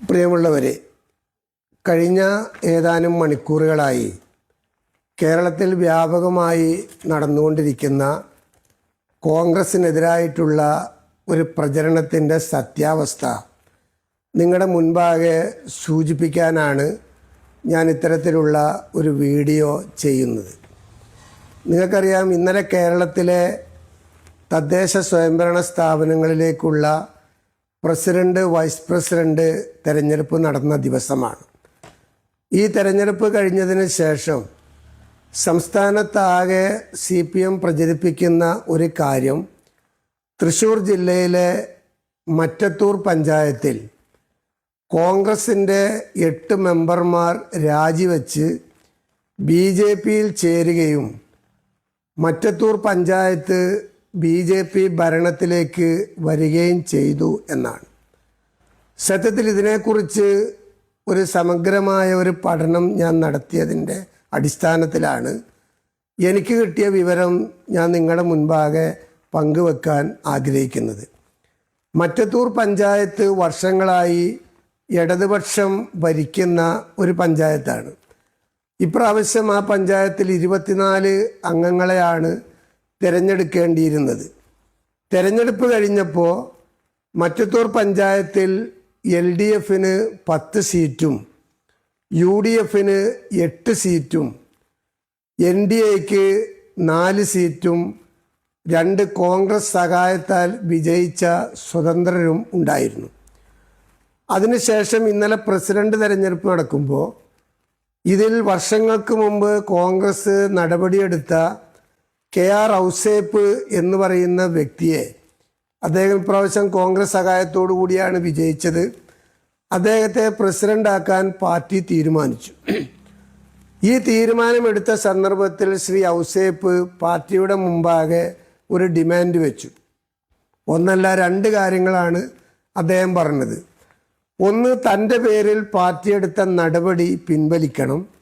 പ്രിയമുള്ളവരെ കഴിഞ്ഞ ഏതാനും മണിക്കൂറുകളായി കേരളത്തിൽ വ്യാപകമായി നടന്നുകൊണ്ടിരിക്കുന്ന കോൺഗ്രസിനെതിരായിട്ടുള്ള ഒരു പ്രചരണത്തിന്റെ സത്യാവസ്ഥ നിങ്ങളുടെ മുൻപാകെ സൂചിപ്പിക്കാനാണ് ഞാൻ ഇത്തരത്തിലുള്ള ഒരു വീഡിയോ ചെയ്യുന്നത്. നിങ്ങൾക്കറിയാം ഇന്നലെ കേരളത്തിലെ തദ്ദേശ സ്വയംഭരണ സ്ഥാപനങ്ങളിലേക്കുള്ള പ്രസിഡന്റ് വൈസ് പ്രസിഡന്റ് തെരഞ്ഞെടുപ്പ് നടന്ന ദിവസമാണ്. ഈ തെരഞ്ഞെടുപ്പ് കഴിഞ്ഞതിന് ശേഷം സംസ്ഥാനത്താകെ സി പി എം പ്രചരിപ്പിക്കുന്ന ഒരു കാര്യം തൃശ്ശൂർ ജില്ലയിലെ മറ്റത്തൂർ പഞ്ചായത്തിൽ കോൺഗ്രസിന്റെ എട്ട് മെമ്പർമാർ രാജിവെച്ച് ബി ജെ പിയിൽ ചേരുകയും Mattathur panchayat B J P ഭരണത്തിലേക്ക് വരികയും ചെയ്തു എന്നാണ്. സത്യത്തിൽ ഇതിനെക്കുറിച്ച് ഒരു സമഗ്രമായ ഒരു പഠനം ഞാൻ നടത്തിയതിന്റെ അടിസ്ഥാനത്തിലാണ്. എനിക്ക് കിട്ടിയ വിവരം ഞാൻ നിങ്ങളുടെ മുൻപാകെ പങ്കുവെക്കാൻ ആഗ്രഹിക്കുന്നത്. മറ്റത്തൂർ പഞ്ചായത്ത് വർഷങ്ങളായി ഇടതുപക്ഷം ഭരിക്കുന്ന ഒരു പഞ്ചായത്താണ്. ഇപ്രാവശ്യം ആ പഞ്ചായത്തിൽ ഇരുപത്തിനാല് അംഗങ്ങളെയാണ് തിരഞ്ഞെടുക്കേണ്ടിയിരുന്നത്. തിരഞ്ഞെടുപ്പ് കഴിഞ്ഞപ്പോൾ മറ്റത്തൂർ പഞ്ചായത്തിൽ എൽ ഡി എഫിന് പത്ത് സീറ്റും യു ഡി എഫിന് എട്ട് സീറ്റും എൻ ഡി എക്ക് നാല് സീറ്റും രണ്ട് കോൺഗ്രസ് സഹായത്താൽ വിജയിച്ച സ്വതന്ത്രരും ഉണ്ടായിരുന്നു. അതിനുശേഷം ഇന്നലെ പ്രസിഡന്റ് തെരഞ്ഞെടുപ്പ് നടക്കുമ്പോൾ ഇതിൽ വർഷങ്ങൾക്ക് മുമ്പ് കോൺഗ്രസ് നടപടിയെടുത്ത കെ ആർ ഔസേപ്പ് എന്ന് പറയുന്ന വ്യക്തിയെ അദ്ദേഹം ഇപ്രാവശ്യം കോൺഗ്രസ് സഹായത്തോടു കൂടിയാണ് വിജയിച്ചത്. അദ്ദേഹത്തെ പ്രസിഡന്റാക്കാൻ പാർട്ടി തീരുമാനിച്ചു. ഈ തീരുമാനമെടുത്ത സന്ദർഭത്തിൽ ശ്രീ ഔസേപ്പ് പാർട്ടിയുടെ മുമ്പാകെ ഒരു ഡിമാൻഡ് വെച്ചു. ഒന്നല്ല രണ്ട് കാര്യങ്ങളാണ് അദ്ദേഹം പറഞ്ഞത്. ഒന്ന് തന്റെ പേരിൽ പാർട്ടി എടുത്ത നടപടി പിൻവലിക്കണം.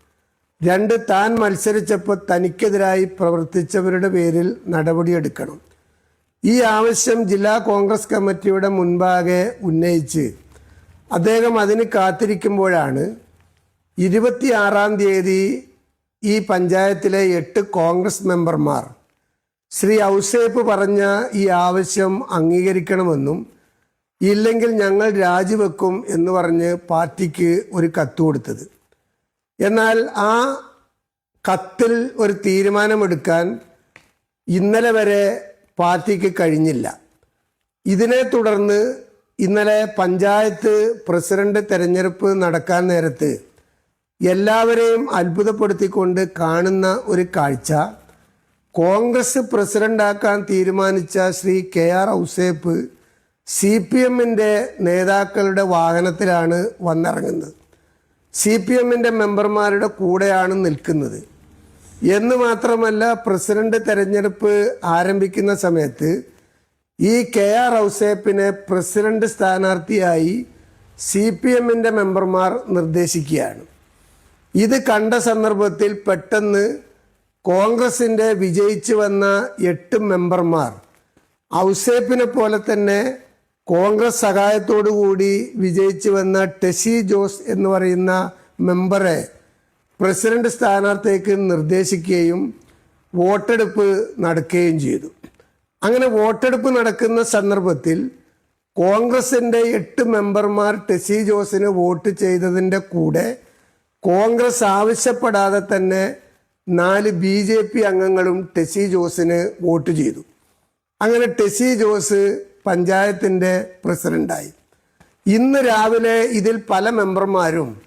രണ്ട് താൻ മത്സരിച്ചപ്പോൾ തനിക്കെതിരായി പ്രവർത്തിച്ചവരുടെ പേരിൽ നടപടിയെടുക്കണം. ഈ ആവശ്യം ജില്ലാ കോൺഗ്രസ് കമ്മിറ്റിയുടെ മുൻപാകെ ഉന്നയിച്ച് അദ്ദേഹം അതിന് കാത്തിരിക്കുമ്പോഴാണ് ഇരുപത്തിയാറാം തീയതി ഈ പഞ്ചായത്തിലെ എട്ട് കോൺഗ്രസ് മെമ്പർമാർ ശ്രീ ഔസേപ്പ് പറഞ്ഞ ഈ ആവശ്യം അംഗീകരിക്കണമെന്നും ഇല്ലെങ്കിൽ ഞങ്ങൾ രാജിവെക്കും എന്ന് പറഞ്ഞ് പാർട്ടിക്ക് ഒരു കത്ത് കൊടുത്തത്. എന്നാൽ ആ കത്തിൽ ഒരു തീരുമാനമെടുക്കാൻ ഇന്നലെ വരെ പാർട്ടിക്ക് കഴിഞ്ഞില്ല. ഇതിനെ തുടർന്ന് ഇന്നലെ പഞ്ചായത്ത് പ്രസിഡന്റ് തെരഞ്ഞെടുപ്പ് നടക്കാൻ നേരത്ത് എല്ലാവരെയും അത്ഭുതപ്പെടുത്തിക്കൊണ്ട് കാണുന്ന ഒരു കാഴ്ച കോൺഗ്രസ് പ്രസിഡന്റാക്കാൻ തീരുമാനിച്ച Shri K R Ouseph C P എമ്മിന്റെ നേതാക്കളുടെ വാഹനത്തിലാണ് വന്നിറങ്ങുന്നത്. സി പി എമ്മിന്റെ മെമ്പർമാരുടെ കൂടെയാണ് നിൽക്കുന്നത്. എന്ന് മാത്രമല്ല പ്രസിഡന്റ് തെരഞ്ഞെടുപ്പ് ആരംഭിക്കുന്ന സമയത്ത് ഈ കെ ആർ ഔസേപ്പിനെ പ്രസിഡന്റ് സ്ഥാനാർത്ഥിയായി സി പി എമ്മിന്റെ മെമ്പർമാർ നിർദ്ദേശിക്കുകയാണ്. ഇത് കണ്ട സന്ദർഭത്തിൽ പെട്ടെന്ന് കോൺഗ്രസിന്റെ വിജയിച്ചു വന്ന എട്ട് മെമ്പർമാർ ഔസേപ്പിനെ പോലെ തന്നെ കോൺഗ്രസ് സഹായത്തോടു കൂടി വിജയിച്ചു വന്ന ടെസി ജോസ് എന്ന് പറയുന്ന മെമ്പറെ പ്രസിഡന്റ് സ്ഥാനാർത്ഥിക്ക് നിർദ്ദേശിക്കുകയും വോട്ടെടുപ്പ് നടക്കുകയും ചെയ്തു. അങ്ങനെ വോട്ടെടുപ്പ് നടക്കുന്ന സന്ദർഭത്തിൽ കോൺഗ്രസിന്റെ എട്ട് മെമ്പർമാർ ടെസി ജോസിന് വോട്ട് ചെയ്തതിന്റെ കൂടെ കോൺഗ്രസ് ആവശ്യപ്പെടാതെ തന്നെ നാല് ബി ജെ പി അംഗങ്ങളും ടെസി ജോസിന് വോട്ട് ചെയ്തു. അങ്ങനെ ടെസി ജോസ് പഞ്ചായത്തിന്റെ പ്രസിഡന്റായി. ഇന്ന് രാവിലെ ഇതിൽ പല മെമ്പർമാരും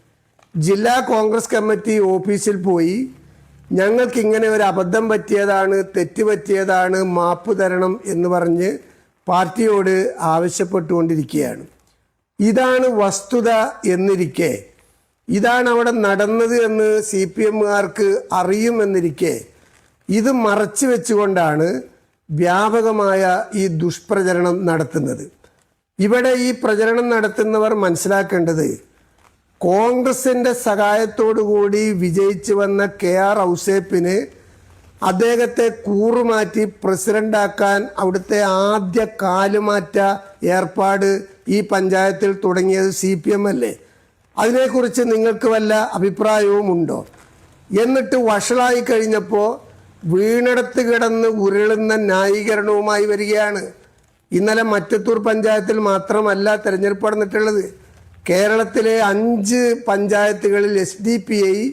ജില്ലാ കോൺഗ്രസ് കമ്മിറ്റി ഓഫീസിൽ പോയി ഞങ്ങൾക്ക് ഇങ്ങനെ ഒരു അബദ്ധം പറ്റിയതാണ് തെറ്റ് പറ്റിയതാണ് മാപ്പ് തരണം എന്ന് പറഞ്ഞ് പാർട്ടിയോട് ആവശ്യപ്പെട്ടുകൊണ്ടിരിക്കുകയാണ്. ഇതാണ് വസ്തുത എന്നിരിക്കെ. ഇതാണ് അവിടെ നടന്നത് എന്ന് സി പി എമ്മുകാർക്ക് അറിയുമെന്നിരിക്കെ. ഇത് മറച്ചു വെച്ചുകൊണ്ടാണ് വ്യാപകമായ ഈ ദുഷ്പ്രചരണം നടത്തുന്നത്. ഇവിടെ ഈ പ്രചരണം നടത്തുന്നവർ മനസ്സിലാക്കേണ്ടത് കോൺഗ്രസിന്റെ കൂടി വിജയിച്ചു വന്ന കെ ആർ ഔസേപ്പിന് അദ്ദേഹത്തെ കൂറുമാറ്റി പ്രസിഡന്റാക്കാൻ അവിടുത്തെ ആദ്യ കാലുമാറ്റ ഏർപ്പാട് ഈ പഞ്ചായത്തിൽ തുടങ്ങിയത് സി പി എം അല്ലേ? അതിനെക്കുറിച്ച് നിങ്ങൾക്ക് വല്ല അഭിപ്രായവും ഉണ്ടോ എന്നിട്ട് വഷളായി കഴിഞ്ഞപ്പോൾ വീണെടുത്ത് കിടന്ന് ഉരുളുന്ന ന്യായീകരണവുമായി വരികയാണ്. ഇന്നലെ മറ്റത്തൂർ പഞ്ചായത്തിൽ മാത്രമല്ല തെരഞ്ഞെടുപ്പ് നടന്നിട്ടുള്ളത്. കേരളത്തിലെ അഞ്ച് പഞ്ചായത്തുകളിൽ എസ് ഡി പി ഐ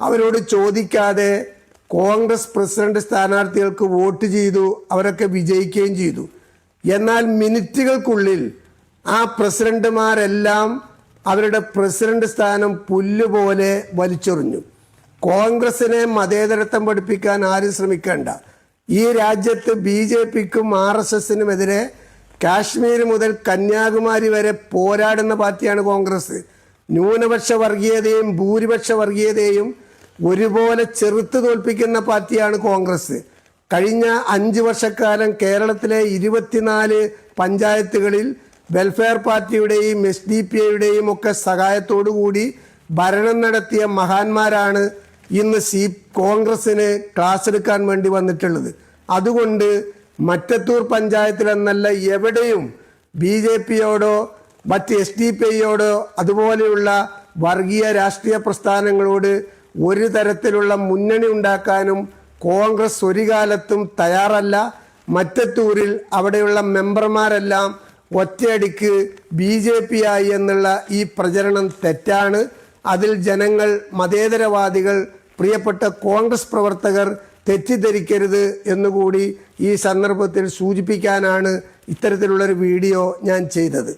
അവരോട് ചോദിക്കാതെ കോൺഗ്രസ് പ്രസിഡന്റ് സ്ഥാനാർത്ഥികൾക്ക് വോട്ട് ചെയ്തു അവരൊക്കെ വിജയിക്കുകയും ചെയ്തു. എന്നാൽ മിനിറ്റുകൾക്കുള്ളിൽ ആ പ്രസിഡന്റുമാരെല്ലാം അവരുടെ പ്രസിഡന്റ് സ്ഥാനം പുല്ലുപോലെ വലിച്ചെറിഞ്ഞു. കോൺഗ്രസിനെ മതേതരത്വം പഠിപ്പിക്കാൻ ആരും ശ്രമിക്കേണ്ട. ഈ രാജ്യത്ത് ബി ജെ പിക്കും ആർ എസ് എസിനുമെതിരെ കാശ്മീർ മുതൽ കന്യാകുമാരി വരെ പോരാടുന്ന പാർട്ടിയാണ് കോൺഗ്രസ്. ന്യൂനപക്ഷ വർഗീയതയും ഭൂരിപക്ഷ വർഗീയതയും ഒരുപോലെ ചെറുത്ത് തോൽപ്പിക്കുന്ന പാർട്ടിയാണ് കോൺഗ്രസ്. കഴിഞ്ഞ അഞ്ച് വർഷക്കാലം കേരളത്തിലെ ഇരുപത്തിനാല് പഞ്ചായത്തുകളിൽ വെൽഫെയർ പാർട്ടിയുടെയും എസ് ഡി പി ഐയുടെയും ഒക്കെ സഹായത്തോടു കൂടി ഭരണം നടത്തിയ മഹാന്മാരാണ് ഇന്ന് സി കോൺഗ്രസിന് ക്ലാസ് എടുക്കാൻ വേണ്ടി വന്നിട്ടുള്ളത്. അതുകൊണ്ട് മറ്റത്തൂർ പഞ്ചായത്തിലെന്നല്ല എവിടെയും ബി ജെ പിയോടോ മറ്റ് എസ് ഡി പി ഐയോടോ അതുപോലെയുള്ള വർഗീയ രാഷ്ട്രീയ പ്രസ്ഥാനങ്ങളോട് ഒരു തരത്തിലുള്ള മുന്നണി ഉണ്ടാക്കാനും കോൺഗ്രസ് ഒരു കാലത്തും തയ്യാറല്ല. മറ്റത്തൂരിൽ അവിടെയുള്ള മെമ്പർമാരെല്ലാം ഒറ്റയടിക്ക് ബി ജെ പി ആയി എന്നുള്ള ഈ പ്രചരണം തെറ്റാണ്. അതിൽ ജനങ്ങൾ മതേതരവാദികൾ പ്രിയപ്പെട്ട കോൺഗ്രസ് പ്രവർത്തകർ തെറ്റിദ്ധരിക്കരുത് എന്നുകൂടി ഈ സന്ദർഭത്തിൽ സൂചിപ്പിക്കാനാണ് ഇത്തരത്തിലുള്ളൊരു വീഡിയോ ഞാൻ ചെയ്തത്.